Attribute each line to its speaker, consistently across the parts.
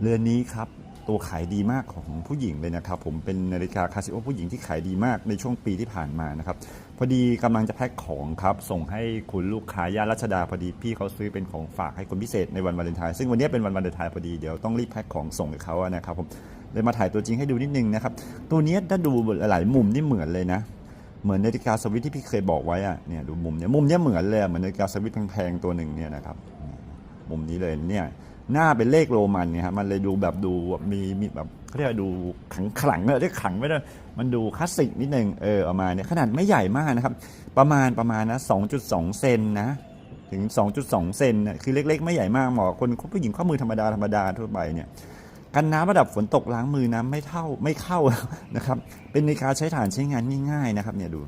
Speaker 1: เรือนนี้ครับตัวขายดีมากของผู้หญิงเลยนะครับ ผมเป็นนาฬิกาคาซิโอผู้หญิงที่ขายดีมากในช่วงปีที่ผ่านมานะครับ พอดีกำลังจะแพ็คของครับ ส่งให้คุณลูกค้าย่านรัชดาพอดีพี่เขาซื้อเป็นของฝากให้คนพิเศษในวันวาเลนไทน์ซึ่งวันนี้เป็นวันวาเลนไทน์พอดีเดี๋ยวต้องรีบแพ็คของส่งให้เขาอะนะครับผมเลยมาถ่ายตัวจริงให้ดูนิดนึงนะครับ ตัวนี้ถ้าดูหลายมุมนี่เหมือนเลยนะเหมือนนาฬิกาสวิตที่พี่เคยบอกไว้อะเนี่ยดูมุมเนี้ยมุมเนี้ยเหมือนเลยเหมือนนาฬิกาสวิตแพงๆตัวหนึ่งเนี่ยนะครับมุมนี้เลยเนี่ย หน้าเป็นเลขโรมันเนี่ยฮะมันเลยดูแบบดูมีมีแบบเขาเรียกว่าดูขังขลังเรียกขังไม่ได้มันดูคลาสสิกนิดนึงเออออกมาเนี่ยขนาดไม่ใหญ่มากนะครับ ประมาณประมาณนะ2.2 เซนนะถึง 2.2 เซนนะคือเล็ก ๆ ไม่ใหญ่มากเหมาะคนผู้หญิงข้อมือธรรมดาธรรมดาทั่วไปเนี่ยกันน้ำระดับฝนตกล้างมือน้ำไม่เท่าไม่เข้านะครับเป็นนาฬิกาใช้ฐานใช้งานง่ายๆนะครับเนี่ยดู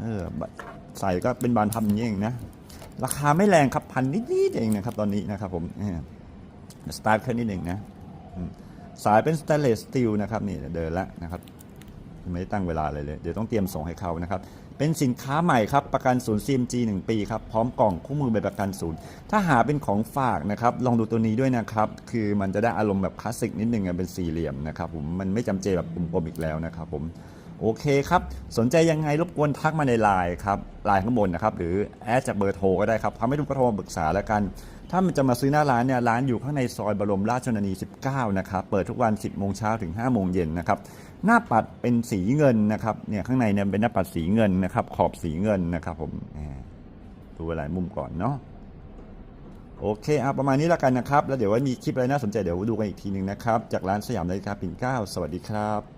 Speaker 1: เออใส่ก็เป็นบานพับอย่างนี้เองนะราคาไม่แรงครับพันนิดๆเองนะครับตอนนี้นะครับผม สตาร์ทแค่นิดหนึ่งนะสายเป็นสแตนเลสสตีลนะครับนี่เดินแล้วนะครับไม่ได้ตั้งเวลาเลยเลย เดี๋ยวต้องเตรียมส่งให้เขานะครับ เป็นสินค้าใหม่ครับ ประกันศูนย์ CMG 1 ปีครับ พร้อมกล่องคู่มือใบประกันศูนย์ ถ้าหาเป็นของฝากนะครับ ลองดูตัวนี้ด้วยนะครับ คือมันจะได้อารมณ์แบบคลาสสิกนิดนึงเป็นสี่เหลี่ยมนะครับผม มันไม่จำเจแบบกลมๆอีกแล้วนะครับผม โอเคครับ สนใจยังไงรบกวนทักมาในไลน์ครับไลน์ข้างบนนะครับ หรือแอดจากเบอร์โทรก็ได้ครับทำให้ทุกคนโทรมาปรึกษาแล้วกัน ถ้ามันจะมาซื้อหน้าร้านเนี่ยร้านอยู่ข้างในซอยบรมราชชนนี 19 นะครับ เปิดทุกวัน 10 โมงเช้าถึง 5 โมงเย็นนะครับ หน้าปัดเป็นสีเงินนะครับ เนี่ยข้างในเนี่ยเป็นหน้าปัดสีเงินนะครับ ขอบสีเงินนะครับ ผมดูหลายมุมก่อนเนาะ โอเคเอาประมาณนี้แล้วกันนะครับ แล้วเดี๋ยวว่ามีคลิปอะไรน่าสนใจเดี๋ยวดูกันอีกทีหนึ่งนะครับ จากร้านสยามนาฬิกาปิ่นเกล้า สวัสดีครับ